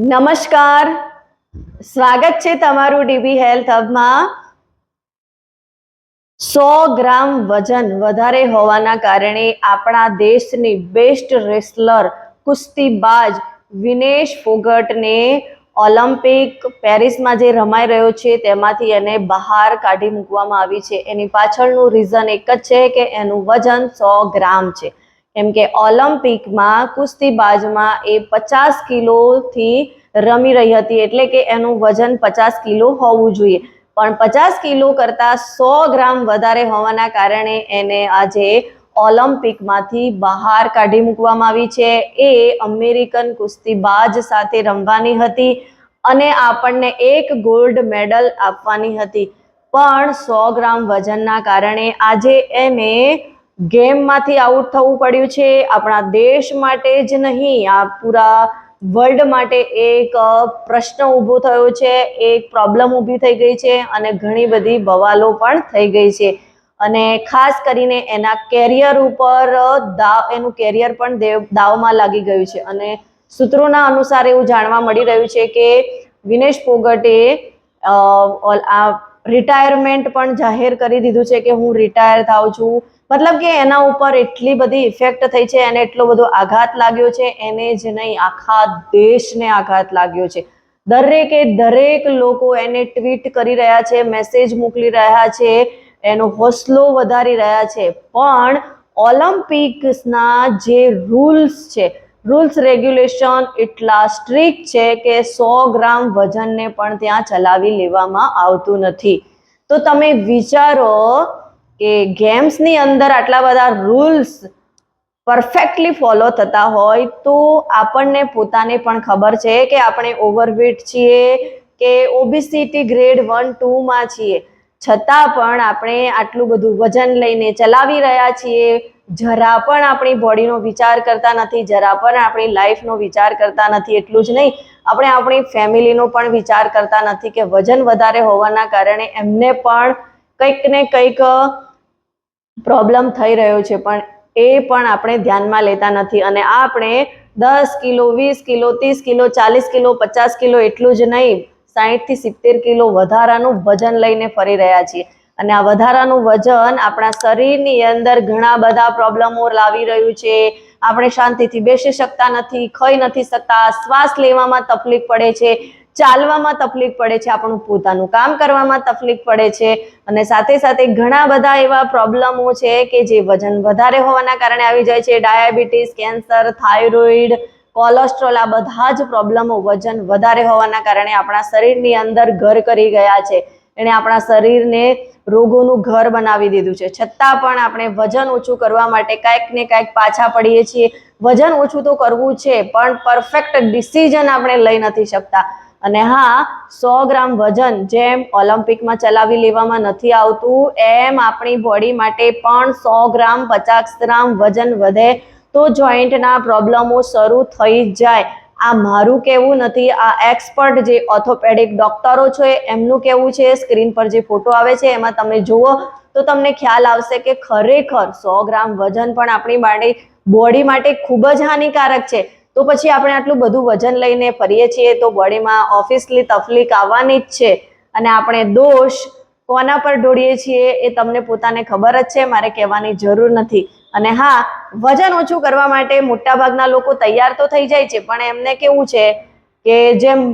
નમસ્કાર. સ્વાગત છે તમારું ડીબી હેલ્થ હબમાં. સો ગ્રામ વજન વધારે હોવાના કારણે આપણા દેશની બેસ્ટ રેસલર કુસ્તીબાજ વિનેશ ફોગટને ઓલિમ્પિક પેરિસમાં જે રમાઈ રહ્યો છે તેમાંથી એને બહાર કાઢી મૂકવામાં આવી છે. એની પાછળનું રીઝન એક જ છે કે એનું વજન સો ગ્રામ છે. કેમ કે ઓલિમ્પિકમાં કુસ્તીબાજમાં એ પચાસ કિલોથી રમી રહી હતી એટલે કે એનું વજન પચાસ કિલો હોવું જોઈએ. પણ પચાસ કિલો કરતાં સો ગ્રામ વધારે હોવાના કારણે એને આજે ઓલિમ્પિકમાંથી બહાર કાઢી મૂકવામાં આવી છે. એ અમેરિકન કુસ્તીબાજ સાથે રમવાની હતી અને આપણને એક ગોલ્ડ મેડલ આપવાની હતી. પણ સો ગ્રામ વજનના કારણે આજે એને ગેમમાંથી આઉટ થવું પડ્યું છે. આપણા દેશ માટે જ નહીં, આ પૂરા વર્લ્ડ માટે એક પ્રશ્ન ઊભો થયો છે. એક પ્રોબ્લેમ ઊભી થઈ ગઈ છે અને ઘણી બધી બવાલો પણ થઈ ગઈ છે. અને ખાસ કરીને એના કેરિયર ઉપર દાવ, એનું કેરિયર પણ દેવ, દાવમાં લાગી ગયું છે. અને સૂત્રોના અનુસાર એવું જાણવા મળી રહ્યું છે કે વિનેશ પોગટે આ રિટાયરમેન્ટ પણ જાહેર કરી દીધું છે કે હું રિટાયર થાઉં છું. મતલબ કે એના ઉપર એટલી બધી ઇફેક્ટ થઈ છે એને એટલો બધો આઘાત લાગ્યો છે, એને જ નહીં, આખા દેશને આઘાત લાગ્યો છે. દરેકે દરેક લોકો એને ટ્વીટ કરી રહ્યા છે મેસેજ મોકલી રહ્યા છે, એનો હોસલો વધારી રહ્યા છે. પણ ઓલિમ્પિક્સના જે રૂલ્સ છે રૂલ્સ રેગ્યુલેશન એટલા સ્ટ્રિક્ટ છે કે સો ગ્રામ વજનને પણ ત્યાં ચલાવી લેવામાં આવતું નથી. તો તમે વિચારો કે ગેમ્સની અંદર આટલા બધા રૂલ્સ પરફેક્ટલી ફોલો થતા હોય તો આપણને પોતાને પણ ખબર છે કે આપણે ઓવરવેટ છીએ કે ઓબીસીટી ગ્રેડ વન ટુમાં છીએ. છતાં પણ આપણે આટલું બધું વજન લઈને ચલાવી રહ્યા છીએ. જરા પણ આપણી બોડીનો વિચાર કરતા નથી, જરા પણ આપણી લાઈફનો વિચાર કરતા નથી, એટલું જ નહીં. આપણે આપણી ફેમિલીનો પણ વિચાર કરતા નથી કે વજન વધારે હોવાના કારણે એમને પણ કંઈક ને કંઈક પ્રોબ્લેમ થઈ રહ્યો છે, પણ એ પણ આપણે ધ્યાનમાં લેતા નથી. અને આપણે દસ કિલો, વીસ કિલો, ત્રીસ કિલો, ચાલીસ કિલો, પચાસ કિલો એટલું જ નહીં સાહીઠથી સિત્તેર કિલો વધારાનું વજન લઈને ફરી રહ્યા છીએ. અને આ વધારાનું વજન આપણા શરીરની અંદર ઘણા બધા પ્રોબ્લેમો લાવી રહ્યું છે. આપણે શાંતિથી બેસી શકતા નથી, ખાઈ નથી શકતા, શ્વાસ લેવામાં તકલીફ પડે છે. ચાલવામાં તકલીફ પડે છે, આપણું પોતાનું કામ કરવામાં તકલીફ પડે છે અને સાથે સાથે ઘણા બધા એવા પ્રોબ્લેમો છે કે જે વજન વધારે હોવાના કારણે આવી જાય છે, ડાયાબિટીસ, કેન્સર, થાઇરોઇડ, કોલેસ્ટ્રોલ, આ બધા જ પ્રોબ્લેમો વજન વધારે હોવાના કારણે આપણા શરીરની અંદર ઘર કરી ગયા છે. એણે આપણા શરીરને રોગોનું ઘર બનાવી દીધું છે. છતાં પણ આપણે વજન ઓછું કરવા માટે કાંઈક ને કાંઈક પાછા પડીએ છીએ. વજન ઓછું તો કરવું છે, પણ પરફેક્ટ ડિસિઝન આપણે લઈ નથી શકતા. અને હા, સો ગ્રામ વજન જેમ ઓલિમ્પિકમાં ચલાવી લેવામાં નથી આવતું, એમ આપણી બોડી માટે પણ સો ગ્રામ, પચાસ ગ્રામ વજન વધે તો જોઈન્ટના પ્રોબ્લેમો શરૂ થઈ જાય. આ મારું કહેવું નથી, આ એક્સપર્ટ જે ઓર્થોપેડિક ડોક્ટરો છે, એમનું કહેવું છે સ્ક્રીન પર જે ફોટો આવે છે, એમાં તમે જુઓ, તો તમને ખ્યાલ આવશે કે ખરેખર સો ગ્રામ વજન પણ આપણી બોડી માટે ખૂબ જ હાનિકારક છે. તો પછી આપણે આટલું બધું વજન લઈને ફરીએ છીએ તો બોડીમાં ઓફિસલી તકલીફ આવવાની જ છે. અને આપણે દોષ કોના પર ઢોળીએ છીએ એ તમને પોતાને ખબર જ છે, મારે કહેવાની જરૂર નથી. અને હા, વજન ઓછું કરવા માટે મોટાભાગના લોકો તૈયાર તો થઈ જાય છે, પણ એમને કેવું છે કે જેમ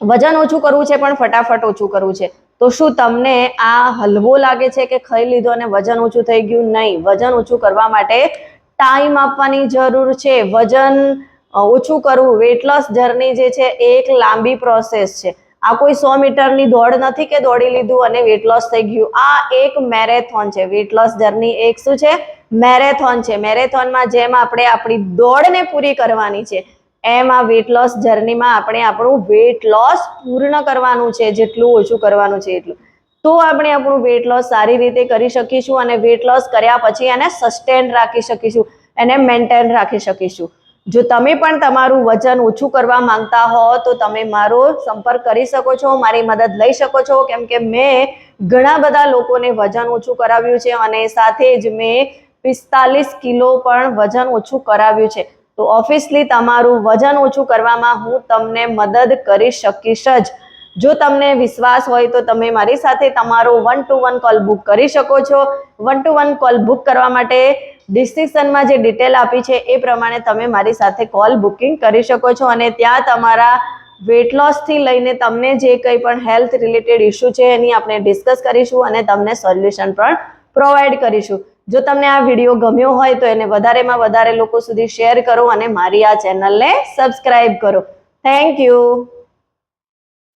વજન ઓછું કરવું છે, પણ ફટાફટ ઓછું કરવું છે. તો શું તમને આ હલવો લાગે છે કે ખાઈ લીધો અને વજન ઓછું થઈ ગયું? નહીં, વજન ઓછું કરવા માટે ટાઈમ આપવાની જરૂર છે. વજન ઓછું કરવું વેટ લોસ જર્ની જે છે એક લાંબી પ્રોસેસ છે. આ કોઈ સો મીટરની દોડ નથી કે દોડી લીધું અને વેટ લોસ થઈ ગયું. આ એક મેરેથોન છે. વેટ લોસ જર્ની એક શું છે? મેરેથોન છે. મેરેથોનમાં જેમ આપણે આપણી દોડને પૂરી કરવાની છે, એમ આ વેટ જર્નીમાં આપણે આપણું વેટ લોસ પૂર્ણ કરવાનું છે. જેટલું ઓછું કરવાનું છે એટલું. તો આપણે આપણું વેટ લોસ સારી રીતે કરી શકીશું અને વેટ લોસ કર્યા પછી એને સસ્ટેન રાખી શકીશું, એને મેન્ટેન રાખી શકીશું. જો તમે પણ તમારું વજન ઓછું કરવા માંગતા હો, તો તમે મારો સંપર્ક કરી શકો છો, મારી મદદ લઈ શકો છો. કેમ કે મેં ઘણા બધા લોકોને વજન ઓછું કરાવ્યું છે અને સાથે જ મેં પિસ્તાલીસ કિલો પણ વજન ઓછું કરાવ્યું છે. તો ઓફિસલી તમારું વજન ઓછું કરવામાં હું તમને મદદ કરી શકીશ જ. જો તમને વિશ્વાસ હોય તો તમે મારી સાથે તમારો one to one call book કરી શકો છો. One to one call book કરવા માટે ડિસ્ક્રિપ્શનમાં જે ડિટેલ આપી છે એ પ્રમાણે તમે મારી સાથે કોલ બુકિંગ કરી શકો છો અને ત્યાં તમારા વેટ લોસથી લઈને તમને જે કંઈ પણ હેલ્થ રિલેટેડ ઇસ્યુ છે એની આપણે ડિસ્કસ કરીશું અને તમને સોલ્યુશન પણ પ્રોવાઈડ કરીશું. જો તમને આ વીડિયો ગમ્યો હોય તો એને વધારેમાં વધારે લોકો સુધી શેર કરો અને મારી આ ચેનલને સબસ્ક્રાઈબ કરો. Thank you